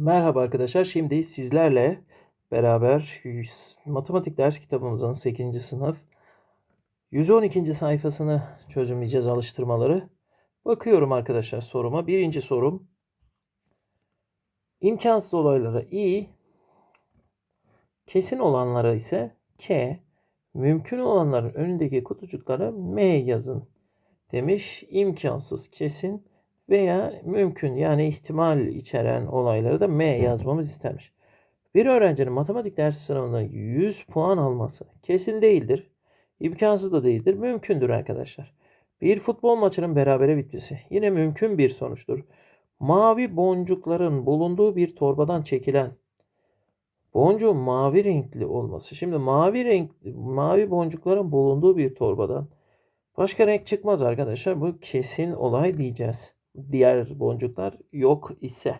Merhaba arkadaşlar. Şimdi sizlerle beraber matematik ders kitabımızın 8. sınıf 112. sayfasını çözümleyeceğiz alıştırmaları. Bakıyorum arkadaşlar soruma. Birinci sorum. İmkansız olaylara i, kesin olanlara ise k, mümkün olanların önündeki kutucuklara m yazın demiş. İmkansız, kesin veya mümkün yani ihtimal içeren olaylara da M yazmamız istemiş. Bir öğrencinin matematik dersi sınavında 100 puan alması kesin değildir. imkansız da değildir. Mümkündür arkadaşlar. Bir futbol maçının berabere bitmesi yine mümkün bir sonuçtur. Mavi boncukların bulunduğu bir torbadan çekilen boncuğun mavi renkli olması. Şimdi mavi renk mavi boncukların bulunduğu bir torbadan başka renk çıkmaz arkadaşlar. Bu kesin olay diyeceğiz diğer boncuklar yok ise.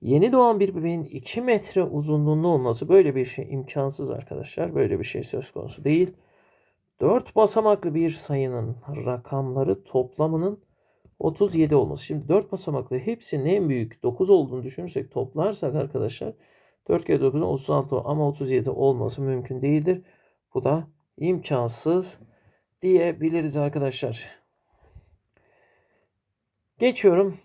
Yeni doğan bir bebeğin 2 metre uzunluğunda olması böyle bir şey imkansız arkadaşlar. Böyle bir şey söz konusu değil. 4 basamaklı bir sayının rakamları toplamının 37 olması. Şimdi 4 basamaklı hepsinin en büyük 9 olduğunu düşünürsek toplarsak arkadaşlar 4 kere 9 36 ama 37 olması mümkün değildir. Bu da imkansız diyebiliriz arkadaşlar. Geçiyorum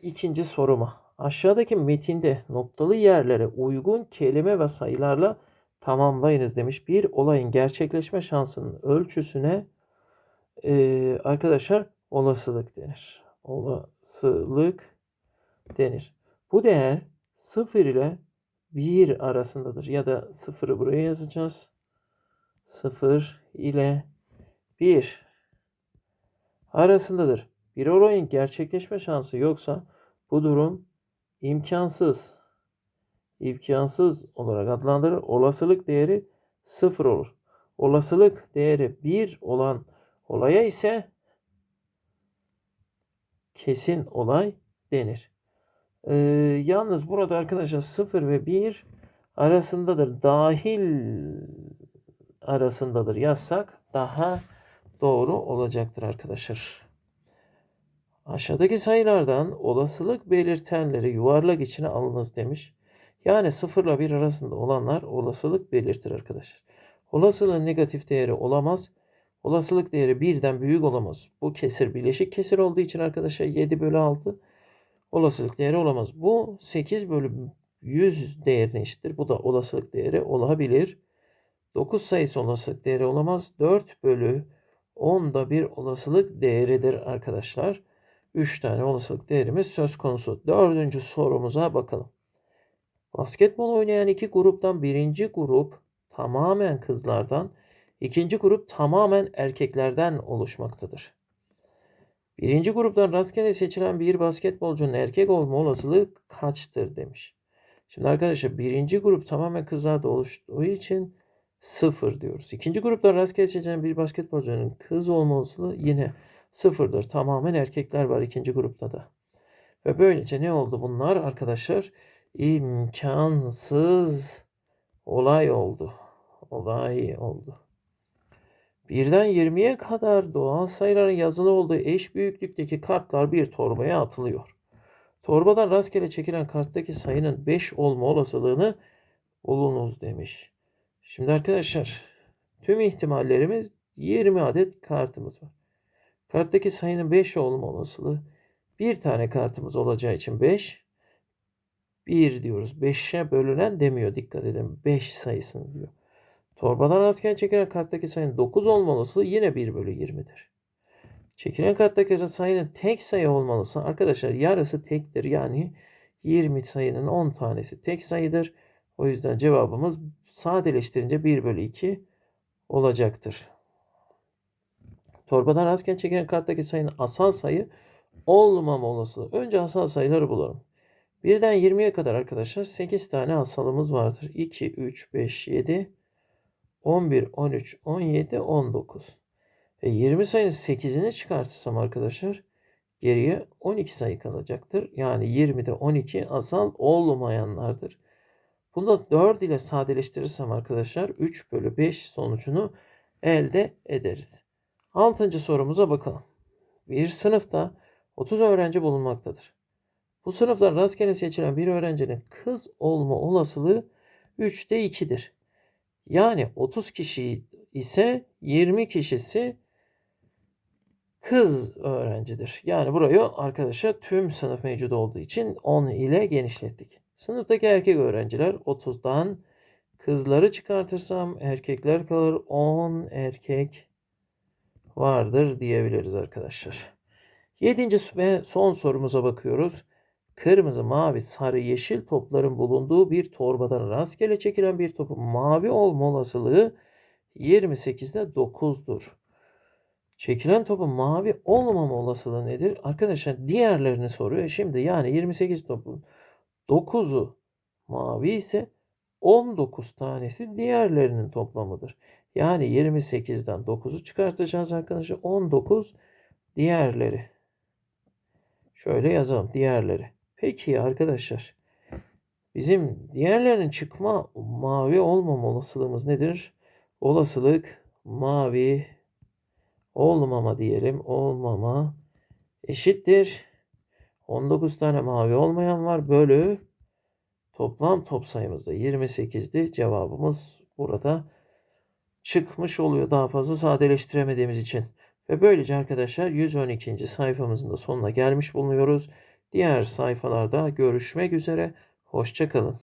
ikinci soruma. Aşağıdaki metinde noktalı yerlere uygun kelime ve sayılarla tamamlayınız demiş. Bir olayın gerçekleşme şansının ölçüsüne e, arkadaşlar olasılık denir. Olasılık denir. Bu değer 0 ile 1 arasındadır. Ya da 0'ı buraya yazacağız. 0 ile 1 arasındadır bir olayın gerçekleşme şansı yoksa bu durum imkansız imkansız olarak adlandırılır. Olasılık değeri sıfır olur. Olasılık değeri bir olan olaya ise kesin olay denir. Ee, yalnız burada arkadaşlar 0 ve 1 arasındadır. Dahil arasındadır yazsak daha doğru olacaktır arkadaşlar. Aşağıdaki sayılardan olasılık belirtenleri yuvarlak içine alınız demiş. Yani 0 ile 1 arasında olanlar olasılık belirtir arkadaşlar. Olasılığın negatif değeri olamaz. Olasılık değeri 1'den büyük olamaz. Bu kesir bileşik kesir olduğu için arkadaşlar 7 bölü 6 olasılık değeri olamaz. Bu 8 bölü 100 değerine eşittir. Bu da olasılık değeri olabilir. 9 sayısı olasılık değeri olamaz. 4 bölü 10 da bir olasılık değeridir arkadaşlar. 3 tane olasılık değerimiz söz konusu. Dördüncü sorumuza bakalım. Basketbol oynayan iki gruptan birinci grup tamamen kızlardan, ikinci grup tamamen erkeklerden oluşmaktadır. Birinci gruptan rastgele seçilen bir basketbolcunun erkek olma olasılığı kaçtır demiş. Şimdi arkadaşlar birinci grup tamamen kızlarda oluştuğu için sıfır diyoruz. İkinci gruptan rastgele seçilen bir basketbolcunun kız olma olasılığı yine sıfırdır. Tamamen erkekler var ikinci grupta da. Ve böylece ne oldu bunlar arkadaşlar? İmkansız olay oldu. Olay oldu. Birden 20'ye kadar doğal sayıların yazılı olduğu eş büyüklükteki kartlar bir torbaya atılıyor. Torbadan rastgele çekilen karttaki sayının 5 olma olasılığını bulunuz demiş. Şimdi arkadaşlar tüm ihtimallerimiz 20 adet kartımız var. Karttaki sayının 5 olma olasılığı bir tane kartımız olacağı için 5. 1 diyoruz. 5'e bölünen demiyor. Dikkat edin. 5 sayısını diyor. Torbadan rastgele çekilen karttaki sayının 9 olma olasılığı yine 1 bölü 20'dir. Çekilen karttaki sayının tek sayı olmalısı arkadaşlar yarısı tektir. Yani 20 sayının 10 tanesi tek sayıdır. O yüzden cevabımız sadeleştirince 1 bölü 2 olacaktır. Torbadan rastgele çekilen karttaki sayının asal sayı olmama olasılığı. Önce asal sayıları bulalım. Birden 20'ye kadar arkadaşlar 8 tane asalımız vardır. 2, 3, 5, 7, 11, 13, 17, 19. E 20 sayının 8'ini çıkartırsam arkadaşlar geriye 12 sayı kalacaktır. Yani 20'de 12 asal olmayanlardır. Bunu da 4 ile sadeleştirirsem arkadaşlar 3 bölü 5 sonucunu elde ederiz. Altıncı sorumuza bakalım. Bir sınıfta 30 öğrenci bulunmaktadır. Bu sınıftan rastgele seçilen bir öğrencinin kız olma olasılığı 3'te 2'dir. Yani 30 kişi ise 20 kişisi kız öğrencidir. Yani burayı arkadaşlar tüm sınıf mevcut olduğu için 10 ile genişlettik. Sınıftaki erkek öğrenciler 30'dan kızları çıkartırsam erkekler kalır 10 erkek vardır diyebiliriz arkadaşlar. Yedinci ve son sorumuza bakıyoruz. Kırmızı, mavi, sarı, yeşil topların bulunduğu bir torbadan rastgele çekilen bir topun mavi olma olasılığı 28'de 9'dur. Çekilen topun mavi olmama olasılığı nedir? Arkadaşlar diğerlerini soruyor. Şimdi yani 28 topun 9'u mavi ise 19 tanesi diğerlerinin toplamıdır. Yani 28'den 9'u çıkartacağız arkadaşlar. 19 diğerleri. Şöyle yazalım diğerleri. Peki arkadaşlar. Bizim diğerlerinin çıkma mavi olmama olasılığımız nedir? Olasılık mavi olmama diyelim. Olmama eşittir. 19 tane mavi olmayan var. Bölü toplam top sayımız da 28'di. Cevabımız burada çıkmış oluyor daha fazla sadeleştiremediğimiz için. Ve böylece arkadaşlar 112. sayfamızın da sonuna gelmiş bulunuyoruz. Diğer sayfalarda görüşmek üzere. Hoşçakalın.